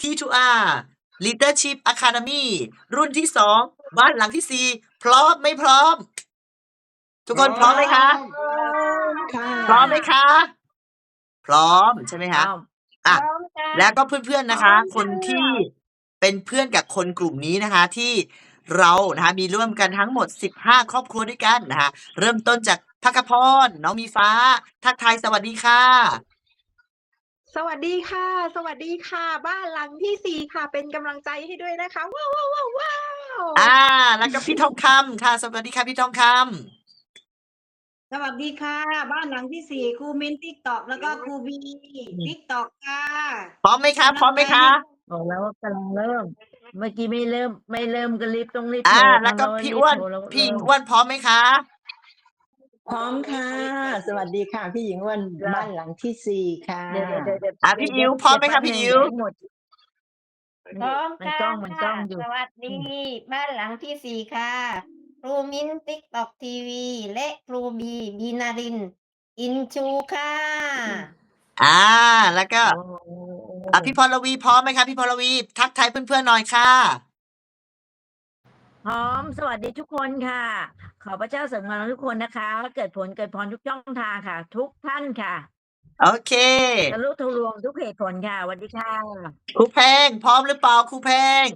T2R Leadership Academy รุ่นที่สองบ้านหลังที่สี่พร้อมไม่พร้อม ทุกคนพร้อมไหมคะค่ะพร้อมไหมคะ พร้อมใช่ไหมคะอะแล้วก็เพื่อนๆนะคะ คนที่เป็นเพื่อนกับคนกลุ่มนี้นะคะ ที่เรานะคะมีร่วมกันทั้งหมด 15 ครอบครัวด้วยกันนะคะเริ่มต้นจากพักพรน้องมีฟ้า ทักทายสวัสดีค่ะ สวัสดีค่ะ สวัสดีค่ะ บ้านหลังที่สี่ค่ะ เป็นกำลังใจให้ด้วยนะคะ ว้าวว้าวว้าวว้าวอ่า แล้วก็พี่ทองคำค่ะ สวัสดีค่ะพี่ทองคสวัสดีค่ะ บ้านหลังที่สี่ครูมินติ๊กตอกแล้วก็ครูบีติ๊กตอกค่ะำพร้อมไหมคะพร้อมไหมคะ บอกแล้วว่ากำลังเริ่ม เมื่อกี้ไม่เริ่ม ไม่เริ่มก็รีบต้องรีบอ่าโทรแล้วก็มาพี่รีบอ้วน โทรแล้วพี่หญิงเริ่มอ้วนพร้อมไหมคะ พร้อมค่ะ สวัสดีค่ะ พี่หญิงอ้วันบ้านหลังที่สี่ค่ะเดี๋ยวเดี๋ยวเดี๋ยวเดี๋ยวอะพี่อิ๋วพร้อมไหมคะพี่อิ๋วเดี๋ยแป๊บนึงให้หมดพร้อมมันค่ะกล้องมันกล้องอยู่ สวัสดีบ้านหลังที่สี่ค่ะครูมิ้นติ๊กตอกทีวีและครูบีบีนาริน อินชูค่ะอ่า แล้วก็โอ้โหอะพี่พลวีพร้อมไหมคะพี่พลวี ทักทายเพื่อนๆหน่อยค่ะ พร้อมสวัสดีทุกคนค่ะ ขอพระเจ้าเสริมกำลังทุกคนนะคะเกิดผลเกิดพรทุกช่องทางค่ะ ทุกท่านค่ะโอเค ทะลุทะลวงทุกเหตุผลค่ะสวัสดีค่ะครูแพงพร้อมหรือเปล่าครูแพง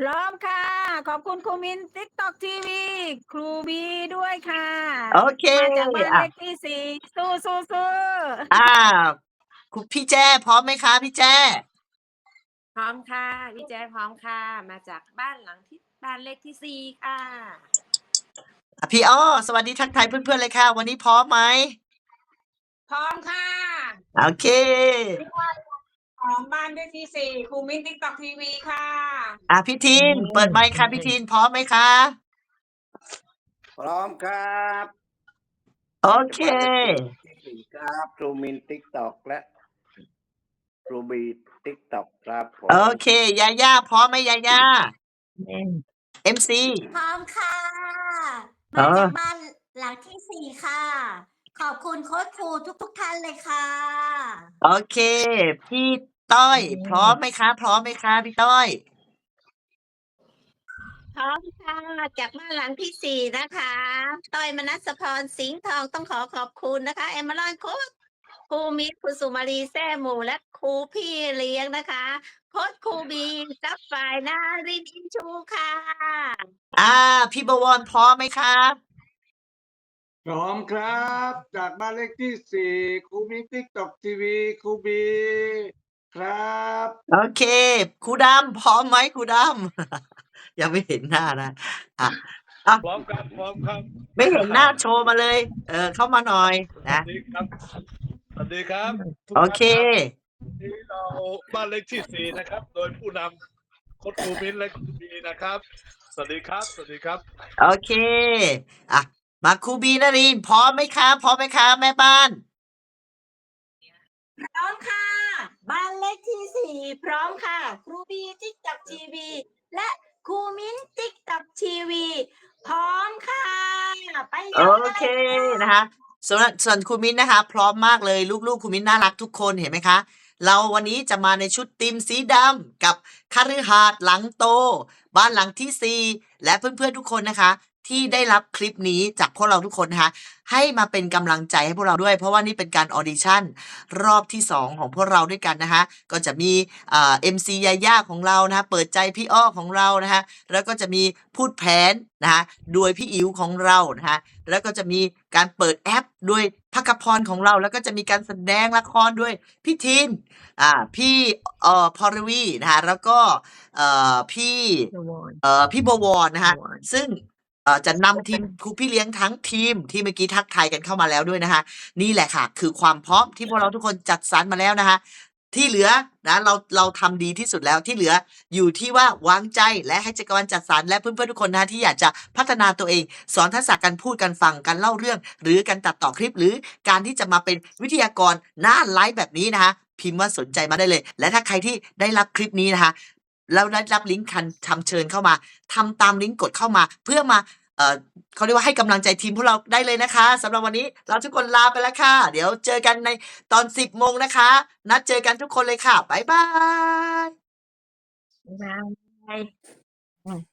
พร้อมค่ะ ขอบคุณครูมินติ๊กตอกทีวีครูบีด้วยค่ะโอเคมาจากบ้านอะเลขที่สี่สู้สู้สู้อ่าคุณพี่แจ้พร้อมไหมคะพี่แจ้ พร้อมค่ะพี่แจ๊คพร้อมค่ะ มาจากบ้านหลังที่บ้านเลขที่สี่ค่ะอะ พี่อ้อสวัสดีทักทายเพื่อนๆเลยค่ะ วันนี้พร้อมไหมพร้อมค่ะโอเคของบ้านเลขที่สี่ครูมินติ๊กตอกทีวีค่ะ อะพี่ทีนเปิดไมค์ค่ะพี่ทีนพร้อมไหมคะพร้อมครับ โอเค ครับครูมินติ๊กตอกและครู บีติ๊กตอกครับผมโอเค ยาย่าพร้อมไหมยาย่า MC พร้อมค่ะอ๋มาอจากบ้านหลังที่สี่ค่ะ ขอบคุณโค้ชครูทุกทุกๆท่านเลยค่ะ โอเค พี่ต้อย พร้อมไหมคะ พร้อมไหมคะพี่ต้อย พร้อมค่ะ จากบ้านหลังที่สี่นะคะ ต้อยมนัสพรสิงห์ทองต้องขอขอบคุณนะคะ เอมรอนโค้ช ครูมิตรคุณสุมารีแซ่หมูและครูพี่เลี้ยงนะคะโค้ชครูบีกับฝ่ายนารินอินชูค่ะ อ่า พี่บวรพร้อมไหมคะพร้อมครับ จากบ้านเลขที่สี่ครูมิติ๊กตอกทีวีครูบีครับ โอเคครูดำพร้อมไหมครูดำ ยังไม่เห็นหน้านะอะพร้อมครับพร้อมครับไม่เห็นหน้าโชว์มาเลย เออเข้ามาหน่อยสนะ วัสดีครับ สวัสดีครับทุกโอท่านเครับที่เราบ้านเลขที่สี่นะครับ โดยผู้นำโค้ชครูมินและครูบีนะครับ สวัสดีครับ สวัสดีครับ โอเค อะ มาครูบีนารินทร์พร้อมไหมคะพร้อมไหมคะแม่บ้าน พร้อมค่ะ บ้านเลขที่สี่พร้อมค่ะ ครูบีติ๊กตอกทีวี และครูมินติ๊กตอกทีวี พร้อมค่ะ ไปเลโอยเคนะคะ ส่วนส่วนคุณมิ้นนะคะ พร้อมมากเลยลูกๆคุณมิ้นน่ารักทุกคนเห็นไหมคะ เราวันนี้จะมาในชุดติมสีดำกับคฤหาสน์หลังโต บ้านหลังที่ซีและเพื่อนๆทุกคนนะคะ ที่ได้รับคลิปนี้จากพวกเราทุกคนนะคะให้มาเป็นกำลังใจให้พวกเราด้วย เพราะว่านี่เป็นการออดิชั่นรอบที่ 2 ของพวกเราด้วยกันนะคะก็จะมีเอ่อ็มซียาย่าของเรานะคะเปิดใจพี่อ้อของเรานะคะแล้วก็จะมีพูดแผนนะคะโดยพี่อิ๋วของเรานะคะแล้วก็จะมีการเปิดแอปด้วยพักพรของเรา แล้วก็จะมีการแสดงละครด้วยพี่ทินอ่าพี่เอ่อพรวีนะคะแล้วก็เอ่อพี่ The Wall เอ่อพี่บวรนะคะบวรซึ่ง เอ่อจะนำทีมครูพี่เลี้ยงทั้งทีมที่เมื่อกี้ทักทายกันเข้ามาแล้วด้วยนะคะ นี่แหละค่ะ คือความพร้อมที่พวกเราทุกคนจัดสรรมาแล้วนะคะ ที่เหลือนะเราเราทำดีที่สุดแล้วที่เหลืออยู่ที่ว่าวางใจและให้จักรวาลจัดสรรและเพื่อนๆทุกคนนะที่อยากจะพัฒนาตัวเอง สอนทักษะการพูดการฟังการเล่าเรื่อง หรือการตัดต่อคลิป หรือการที่จะมาเป็นวิทยากรหน้าไลฟ์แบบนี้นะคะ พิมพ์ว่าสนใจมาได้เลย และถ้าใครที่ได้รับคลิปนี้นะคะ แล้วได้รับลิงก์คันทำเชิญเข้ามาทำตามลิงก์กดเข้ามา เพื่อมาเออเขาเรียกว่าให้กำลังใจทีมพวกเราได้เลยนะคะสำหรับวันนี้เราทุกคนลาไปแล้วค่ะ เดี๋ยวเจอกันในตอน10โมงนะคะ นัดเจอกันทุกคนเลยค่ะบ๊ายบายบ๊ายบาย